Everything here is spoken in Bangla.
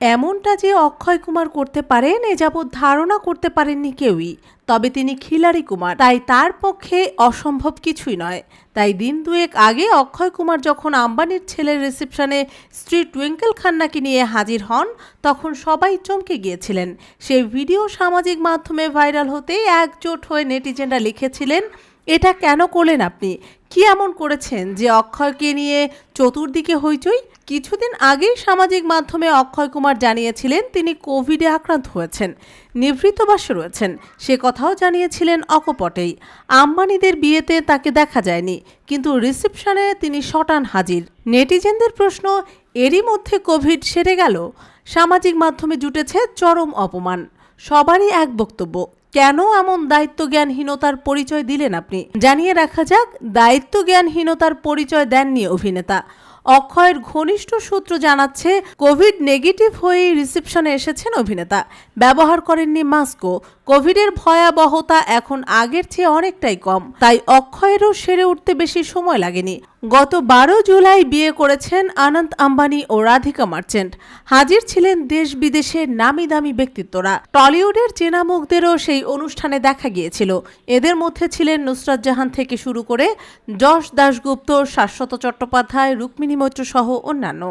এমনটা যে অক্ষয় কুমার করতে পারেন, এ যাবৎ ধারণা করতে পারেননি কেউই। তবে তিনি খিলাড়ি কুমার। তাই তার পক্ষে অসম্ভব কিছুই নয়। তাই দিন দুয়েক আগে অক্ষয় কুমার যখন আম্বানির ছেলের রিসেপশনে স্ত্রী টুইঙ্কেল খান্নাকে নিয়ে হাজির হন, তখন সবাই চমকে গিয়েছিলেন। সেই ভিডিও সামাজিক মাধ্যমে ভাইরাল হতেই একজোট হয়ে নেটিজেনরা লিখেছিলেন এটা কেন করলেন আপনি? কি এমন করেছেন যে অক্ষয়কে নিয়ে চতুর্দিকে হইচই? কিছুদিন আগেই সামাজিক মাধ্যমে অক্ষয় কুমার জানিয়েছিলেন তিনি কোভিডে আক্রান্ত হয়েছেন নিভৃতবাসে রয়েছেন। সে কথাও জানিয়েছিলেন অকপটেই। আম্বানিদের বিয়েতে তাকে দেখা যায়নি, কিন্তু রিসেপশনে তিনি শটান হাজির। নেটিজেনদের প্রশ্ন, এরই মধ্যে কোভিড সেরে গেল? সামাজিক মাধ্যমে জুটেছে চরম অপমান। সবারই এক বক্তব্য কেন এমন দায়িত্বজ্ঞানহীনতার পরিচয় দিলেন আপনি? জানিয়ে রাখা যাক দায়িত্বজ্ঞানহীনতার পরিচয় দেননি অভিনেতা। অক্ষয়ের ঘনিষ্ঠ সূত্র জানাচ্ছে, কোভিড নেগেটিভ হয়ে রিসেপশনে এসেছেন অভিনেতা। ব্যবহার করেননি মাস্কও কোভিডের ভয়াবহতা এখন আগের চেয়ে অনেকটাই কম। তাই অক্ষয়েরও সেরে উঠতে বেশি সময় লাগেনি। গত বারো জুলাই বিয়ে করেছেন আনন্দ আম্বানি ও রাধিকা মার্চেন্ট। হাজির ছিলেন দেশ বিদেশের নামি দামি ব্যক্তিত্বরা। টলিউডের চেনা মুখদেরও সেই অনুষ্ঠানে দেখা গিয়েছিল। এদের মধ্যে ছিলেন নুসরাত জাহান থেকে শুরু করে যশ দাশগুপ্ত, শাশ্বত চট্টোপাধ্যায়, রুক্মিণী মৈত্র সহ অন্যান্য।